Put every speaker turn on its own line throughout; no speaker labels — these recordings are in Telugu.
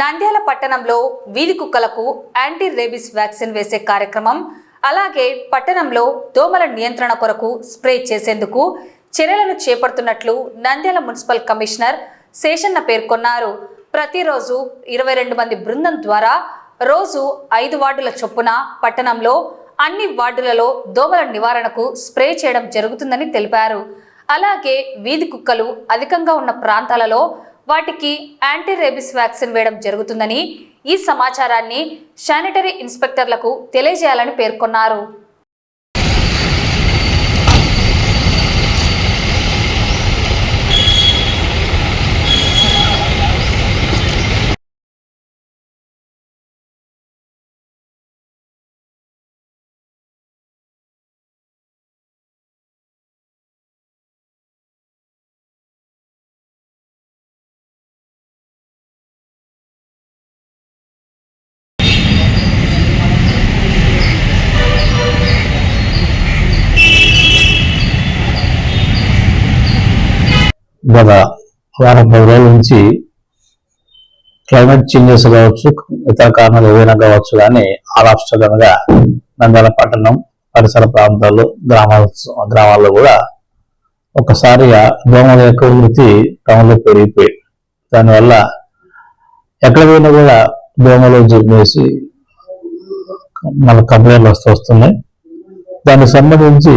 నంద్యాల పట్టణంలో వీధి కుక్కలకు యాంటీ రేబిస్ వ్యాక్సిన్ వేసే కార్యక్రమం అలాగే పట్టణంలో దోమల నియంత్రణ కొరకు స్ప్రే చేసేందుకు చర్యలను చేపడుతున్నట్లు నంద్యాల మున్సిపల్ కమిషనర్ శేషన్న పేర్కొన్నారు. ప్రతిరోజు ఇరవై రెండు మంది బృందం ద్వారా రోజు ఐదు వార్డుల చొప్పున పట్టణంలో అన్ని వార్డులలో దోమల నివారణకు స్ప్రే చేయడం జరుగుతుందని తెలిపారు. అలాగే వీధి కుక్కలు అధికంగా ఉన్న ప్రాంతాలలో వాటికి యాంటీ రేబిస్ వ్యాక్సిన్ వేయడం జరుగుతుందని ఈ సమాచారాన్ని శానిటరీ ఇన్స్పెక్టర్లకు తెలియజేయాలని పేర్కొన్నారు.
గత వారం పది రోజుల నుంచి క్లైమేట్ చేంజెస్ కావచ్చు ఇతర కారణాలు ఏవైనా కావచ్చు కానీ ఆరాష్ట్రంగా నంద్యాల పట్టణం పరిసర ప్రాంతాలు గ్రామాల గ్రామాల్లో కూడా ఒకసారిగా దోమల యొక్క వృత్తి టౌన్లో పెరిగిపోయి దానివల్ల ఎక్కడ పోయినా కూడా దోమలు చెప్పేసి మన కంప్లైంట్లు వస్తూ వస్తున్నాయి. దానికి సంబంధించి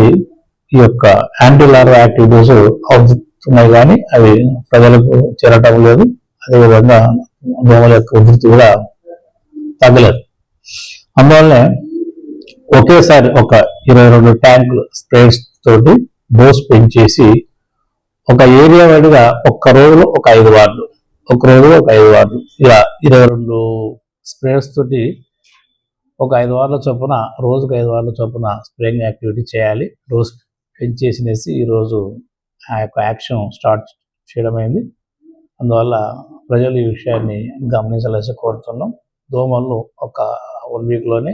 ఈ యొక్క యాంటీ లార్వా యాక్టివిటీస్ అవుతున్నాయి కానీ అవి ప్రజలకు చేరటం లేదు. అదేవిధంగా దోమల యొక్క ఉధృతి కూడా తగ్గలేదు. అందువల్లనే ఒకేసారి ఒక ఇరవై రెండు ట్యాంకులు స్ప్రేస్ తోటి డోస్ పెంచేసి ఒక ఏరియా వైడ్గా ఒక్క రోజులో ఒక ఐదు వార్డులు ఒక రోజులో ఒక ఐదు వార్డులు ఇలా ఇరవై రెండు స్ప్రేస్ తోటి ఒక ఐదు వారాల చొప్పున రోజుకు ఐదు వారాల చొప్పున స్ప్రేయింగ్ యాక్టివిటీ చేయాలి. డోస్ పెంచేసినేసి ఈరోజు ఆ యొక్క యాక్షన్ స్టార్ట్ చేయడమైంది. అందువల్ల ప్రజలు ఈ విషయాన్ని గమనించాల్సి కోరుతున్నాం. దోమలను ఒక వన్ వీక్లోనే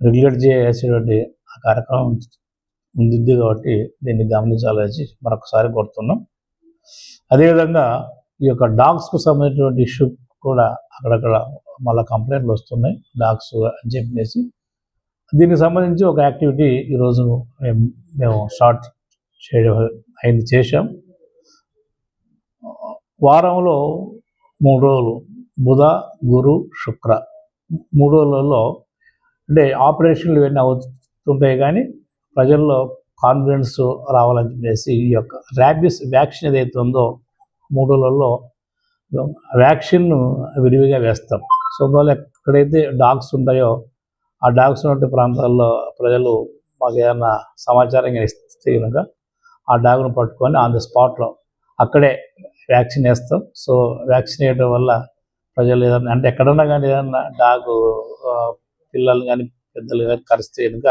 రెగ్యులేట్ చేసేటువంటి ఆ కార్యక్రమం ఉంది కాబట్టి దీన్ని గమనించాలని మరొకసారి కోరుతున్నాం. అదేవిధంగా ఈ యొక్క డాగ్స్కు సంబంధించినటువంటి ఇష్యూ కూడా అక్కడక్కడ మళ్ళీ కంప్లైంట్లు వస్తున్నాయి. డాగ్స్ అని చెప్పేసి దీనికి సంబంధించి ఒక యాక్టివిటీ ఈరోజు మేము మేము స్టార్ట్ చేయడం అయింది చేశాం. వారంలో మూడు రోజులు బుధ గురు శుక్ర. మూడు రోజులలో అంటే ఆపరేషన్లు ఇవన్నీ అవుతుంటాయి కానీ ప్రజల్లో కాన్ఫిడెన్స్ రావాలని చెప్పేసి ఈ యొక్క ర్యాబిస్ వ్యాక్సిన్ ఏదైతే ఉందో మూడు రోజులలో వ్యాక్సిన్ విరివిగా వేస్తాం. సో అందువల్ల ఎక్కడైతే డాగ్స్ ఉంటాయో ఆ డాగ్స్ ఉన్న ప్రాంతాల్లో ప్రజలు మాకు ఏదైనా సమాచారం ఇస్తే కనుక ఆ డాగ్ను పట్టుకొని ఆన్ ద స్పాట్లో అక్కడే వ్యాక్సిన్ వేస్తాం. సో వ్యాక్సిన్ వేయడం వల్ల ప్రజలు ఏదన్నా అంటే ఎక్కడన్నా కానీ ఏదన్నా డాగ్ పిల్లలు కానీ పెద్దలు కానీ కరిస్తే కనుక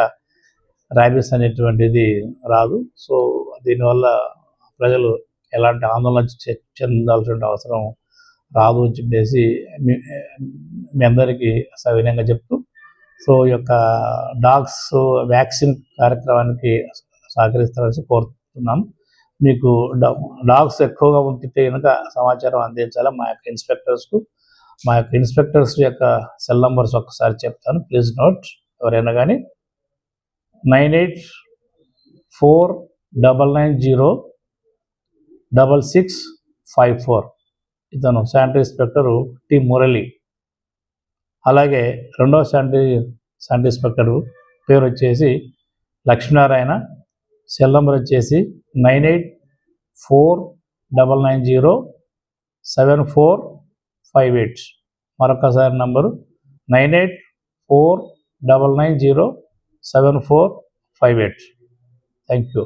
ర్యాబిస్ అనేటువంటిది రాదు. సో దీనివల్ల ప్రజలు ఎలాంటి ఆందోళన చె- చెందాల్సిన అవసరం రాదు అని చెప్పేసి మీ అందరికీ సవినయంగా చెప్తూ సో ఈ యొక్క డాగ్స్ వ్యాక్సిన్ కార్యక్రమానికి సహకరిస్తారని కోరుతున్నాను మీకు డాగ్స్ ఎక్కువగా ఉంటే కనుక సమాచారం అందించాలి? మా యొక్క ఇన్స్పెక్టర్స్కు మా యొక్క ఇన్స్పెక్టర్స్ యొక్క సెల్ నంబర్స్ ఒక్కసారి చెప్తాను. Please note. ఎవరైనా కానీ nine eight four double nine zero double six five four. ఇతను శానిటరీ ఇన్స్పెక్టరు టి మురళి. అలాగే రెండవ శానిటరీ శానిటరీ ఇన్స్పెక్టరు పేరు వచ్చేసి లక్ష్మీనారాయణ సెల్ నంబర్ వచ్చేసి nine eight four double nine zero seven four five eight. మరొకసారి number nine eight four double nine zero seven four five eight. Thank you.